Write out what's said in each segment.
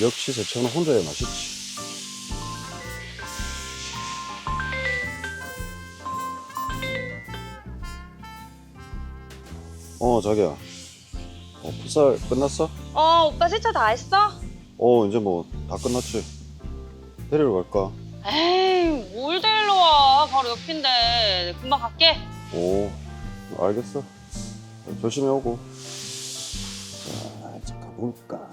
역시 세차는 혼자 해야 맛있지. 어, 자기야. 어, 풋살 끝났어? 어, 오빠 세차 다 했어? 어, 이제 뭐 다 끝났지. 데리러 갈까? 에이, 뭘 데리러 와. 바로 옆인데. 금방 갈게. 오, 알겠어. 조심히 오고. 자, 이제 가볼까.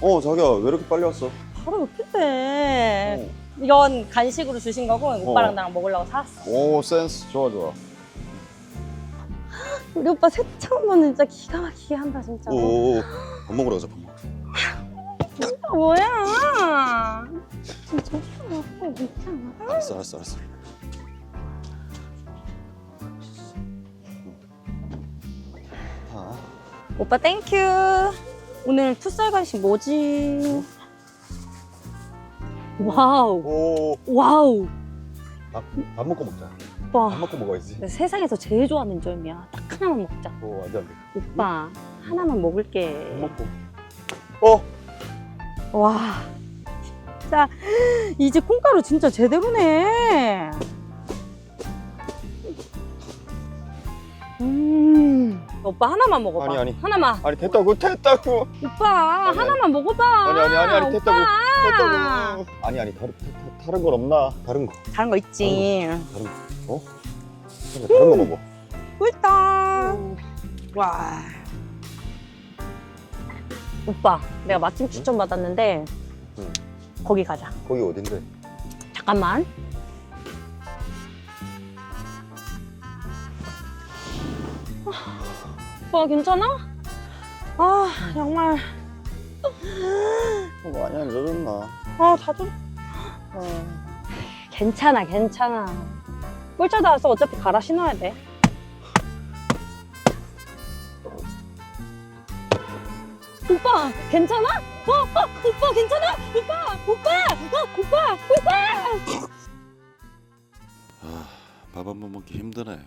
어, 자기야, 왜 이렇게 빨리 왔어? 바로 옆인데. 이건 간식으로 주신 거고 오빠랑 어. 나랑 먹으려고 사왔어. 오, 센스. 좋아, 좋아. 우리 오빠 세차 한번 진짜 기가 막히게 한다 진짜. 오, 오, 밥 먹으러 가자, 밥 먹으러. 아, 뭐야? 진짜 오빠 괜찮아. 알았어, 알았어, 알았어. 아, 오빠 땡큐. 오늘 풋살 간식 뭐지? 와우, 오, 와우. 밥, 밥 먹고 먹자. 오빠. 밥 먹고 먹어야지. 나 세상에서 제일 좋아하는 점이야. 딱 하나만 먹자. 오, 안 돼, 안 돼. 오빠 하나만 먹을게. 밥 먹고. 어, 와, 진짜 이제 콩가루 진짜 제대로네. 음, 오빠 하나만 먹어봐. 아니, 아니. 하나만. 아니 됐다고, 됐다고. 오빠 아니, 하나만 먹어봐. 아니, 아니, 아니, 아니, 됐다고. 오빠. 됐다고. 아니, 아니, 다른, 다- 다른 건 없나? 다른 거, 다른 거 있지. 다른 거. 어? 다른 거 먹어. 꿀떡. 와. 오빠, 내가 맛집 추천 받았는데 응. 거기 가자. 거기 어딘데? 잠깐만. 오빠 괜찮아? 아 정말 어, 많이 안 젖었나? 아다 좀. 어. 괜찮아 괜찮아. 꿀차 닿아서 어차피 갈아 신어야 돼. 오빠 괜찮아? 어, 어 오빠 괜찮아? 오빠 오빠 어, 오빠 오빠. 아, 밥한 번 먹기 힘드네.